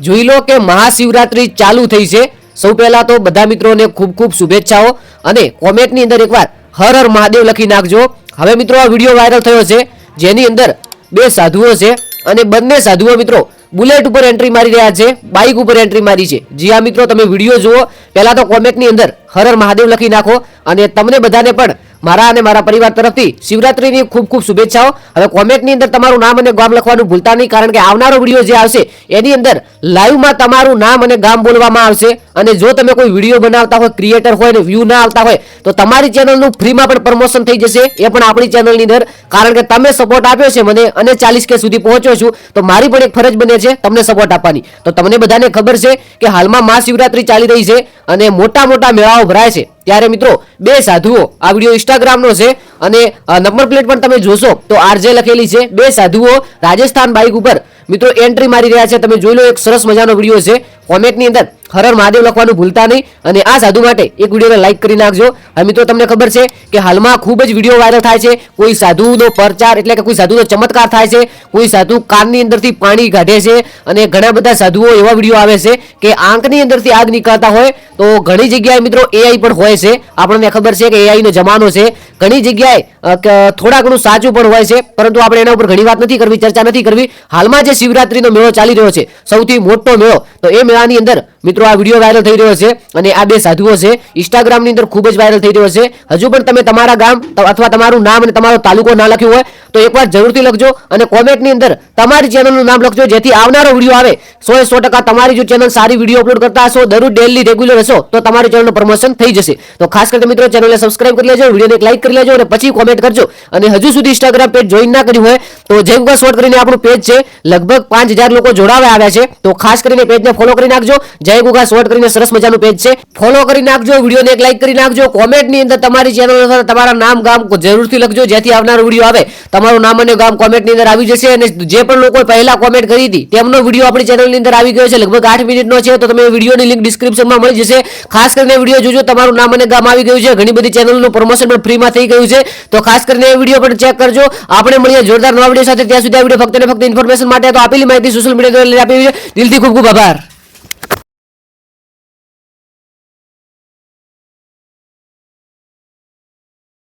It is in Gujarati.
જોઈ લો કે મહાશિવરાત્રી ચાલુ થઈ છે. સૌ પહેલા તો બધા મિત્રોને ખૂબ ખૂબ શુભેચ્છાઓ અને કોમેન્ટની અંદર એકવાર હર હર મહાદેવ લખી નાખજો. હવે મિત્રો, આ વીડિયો વાયરલ થયો છે. જેની અંદર બે સાધુઓ છે અને બંને સાધુઓ મિત્રો બુલેટ ઉપર એન્ટ્રી મારી રહ્યા છે, બાઇક ઉપર એન્ટ્રી મારી છે. જી હા મિત્રો, તમે વીડિયો જુઓ. પહેલા તો કોમેન્ટની અંદર હર હર મહાદેવ લખી નાખો અને તમને બધાને પણ મારા અને મારા પરિવાર તરફથી શિવરાત્રીની ખૂબ ખૂબ શુભેચ્છાઓ. હવે કોમેન્ટની અંદર તમારું નામ અને ગામ લખવાનું ભૂલતા નહીં, કારણ કે આવનારો વીડિયો જે આવશે, એની અંદર લાઈવમાં તમારું નામ અને ગામ બોલવામાં આવશે. અને જો તમે કોઈ વીડિયો બનાવતા હોય, ક્રિએટર હોય ને વ્યૂ ના આવતા હોય, તો તમારી ચેનલનું ફ્રીમાં પણ પ્રમોશન થઈ જશે. એ પણ આપણી ચેનલની અંદર, કારણ કે તમે સપોર્ટ આપ્યો છે મને અને ચાલીસ કે સુધી પહોંચ્યો છું, તો મારી પણ એક ફરજ બને છે તમને સપોર્ટ આપવાની. તો તમને બધાને ખબર છે કે હાલમાં મહાશિવરાત્રી ચાલી રહી છે. અને મોટા મોટા મેળાઓ ભરાય છે. ત્યારે મિત્રો બે સાધુઓ આ વીડિયો ઇન્સ્ટાગ્રામનો છે અને નંબર પ્લેટ પણ તમે જોશો તો આરજે લખેલી છે, બે સાધુઓ રાજસ્થાન બાઇક ઉપર. મિત્રો એન્ટ્રી મારી રહ્યા છે, તમે જોઈ લો, એક સરસ મજાનો વીડિયો છે. કોમેન્ટની અંદર હરર મહાદેવ લખવાનું ભૂલતા નહીં અને આ સાધુ માટે એક વિડીયોને લાઇક કરી નાખજો. હવે મિત્રો, તમને ખબર છે કે હાલમાં ખૂબ જ વીડિયો વાયરલ થાય છે. કોઈ સાધુનો પ્રચાર એટલે કે કોઈ સાધુનો ચમત્કાર થાય છે. કોઈ સાધુ કાનની અંદરથી પાણી કાઢે છે અને ઘણા બધા સાધુઓ એવા વીડિયો આવે છે કે આંખની અંદરથી આગ નીકળતા હોય. તો ઘણી જગ્યાએ મિત્રો એઆઈ પણ હોય છે. આપણને ખબર છે કે એઆઈનો જમાનો છે. ઘણી જગ્યાએ અ, ક- થોડા ઘણું સાચું પણ હોય છે, પરંતુ આપણે એના ઉપર ઘણી વાત નથી કરવી, ચર્ચા નથી કરવી. હાલમાં જે શિવરાત્રીનો મેળો ચાલી રહ્યો છે, સૌથી મોટો મેળો, તો એ મેળાની અંદર મિત્રો આ વીડિયો વાયરલ થઈ રહ્યો છે અને આ બે સાધુઓ છે ઇન્સ્ટાગ્રામની અંદર ખૂબ જ વાયરલ થઈ રહ્યો છે. હજુ પણ તમે તમારા ગામ અથવા તમારું નામ અને તમારો તાલુકો ના લખ્યું હોય, તો એકવાર જરૂરથી લખજો અને કોમેન્ટની અંદર તમારી ચેનલનું નામ લખજો, જેથી આવનારો વીડિયો આવે. સો એ સો ટકા તમારી જો ચેનલ સારી વીડિયો અપલોડ કરતા હશો, દરરોજ ડેલી રેગ્યુલર હશો, તો તમારી ચેનલનું પ્રમોશન થઈ જશે. તો ખાસ કરીને મિત્રો ચેનલને સબસ્ક્રાઇબ કરી લેજો, વિડીયોને એક લાઈક કરી લેજો અને પછી કોમેન્ટ કરજો. અને હજુ સુધી ઇન્સ્ટાગ્રામ પેજ જોઈન ના કર્યું હોય, તો જય ગુગા શોર્ટ કરીને આપણું પેજ છે, લગભગ પાંચ હજાર લોકો જોડાવા આવ્યા છે. તો ખાસ કરીને પેજને ફોલો કરી નાખજો. જય ગુગા શોર્ટ કરીને સરસ મજાનું પેજ છે. ફોલો કરી નાખજો વિડીયોને એક લાઈક કરી નાખજો. કોમેન્ટની અંદર તમારી ચેનલ અથવા તમારા નામ ગામ જરૂરથી લખજો, જેથી આવનારો વીડિયો આવે. તમારું નામ અને ગામ કોમેન્ટની અંદર આવી જશે અને જે પણ લોકો પહેલા કોમેન્ટ કરી હતી, તેમનો વીડિયો આપણી ચેનલની અંદર આવી ગયો છે. લગભગ આઠ મિનિટનો છે, તો તમે વિડીયોની લિંક ડિસ્ક્રિપ્શનમાં મળી જશે. ખાસ કરીને વીડિયો જોજો, તમારું નામ અને ગામ આવી ગયું છે. ઘણી બધી ચેનલનું પ્રમોશન પણ ફ્રીમાં થઈ ગયું છે. તો ખાસ કરીને વીડિયો પણ ચેક કરજો. આપણે મળીએ જોરદાર નવા વીડિયો સાથે. ત્યાં સુધી આ વીડિયો ફક્ત ને ફક્ત ઇન્ફોર્મેશન માટે. તો આપેલી માહિતી સોશિયલ મીડિયા દ્વારા આપી દિલથી ખૂબ ખૂબ આભાર.